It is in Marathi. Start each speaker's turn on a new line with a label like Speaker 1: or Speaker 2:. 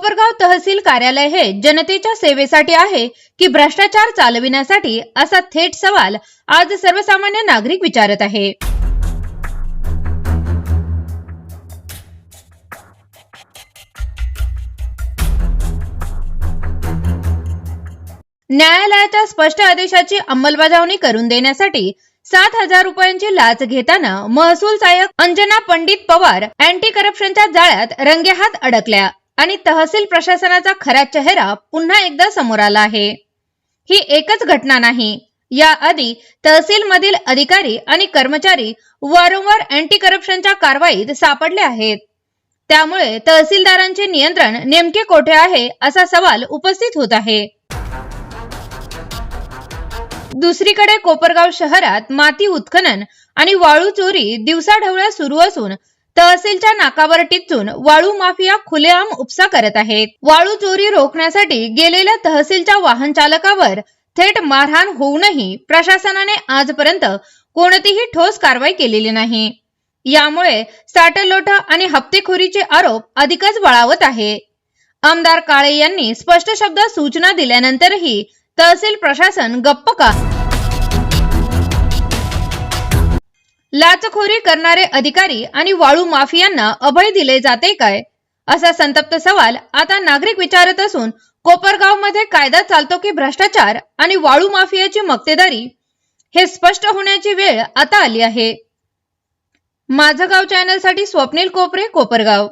Speaker 1: कोपरगाव तहसील कार्यालय हे जनतेच्या सेवेसाठी आहे की भ्रष्टाचार चालविण्यासाठी असा थेट सवाल आज सर्वसामान्य नागरिक विचारत आहे. न्यायालयाच्या स्पष्ट आदेशाची अंमलबजावणी करून देण्यासाठी सात हजार रुपयांची लाच घेताना महसूल सहाय्यक अंजना पंडित पवार अँटी करप्शनच्या जाळ्यात रंगेहात अडकल्या. आणि तहसील प्रशासनाचा खरा चेहरा पुन्हा एकदा समोर आला आहे. ही एकच घटना नाही. याआधी तहसीलमधील अधिकारी आणि कर्मचारी वारंवार अँटी करप्शनच्या कारवाईत सापडले आहेत. त्यामुळे तहसीलदारांचे नियंत्रण नेमके कोठे आहे असा सवाल उपस्थित होत आहे. दुसरीकडे कोपरगाव शहरात माती उत्खनन आणि वाळू चोरी दिवसाढवळ्या सुरू असून तहसीलच्या नाकावर टिचून वाळू माफिया खुलेआम उपसा करत आहेत. वाळू चोरी रोखण्यासाठी गेलेल्या तहसीलच्या वाहन चालकावर थेट मारहाण होऊनही प्रशासनाने आजपर्यंत कोणतीही ठोस कारवाई केलेली नाही. यामुळे साटलोट आणि हप्तेखोरीचे आरोप अधिकच बळावत आहे. आमदार काळे यांनी स्पष्ट शब्दात सूचना दिल्यानंतरही तहसील प्रशासन गप्प का लाचखोरी करणारे अधिकारी आणि वाळू माफियांना अभय दिले जाते काय? असा संतप्त सवाल आता नागरिक विचारत असून कोपरगावमध्ये कायदा चालतो की भ्रष्टाचार आणि वाळू माफियाची मक्तेदारी? हे स्पष्ट होण्याची वेळ आता आली आहे. माझं गाव चॅनलसाठी स्वप्नील कोपरे कोपरगाव.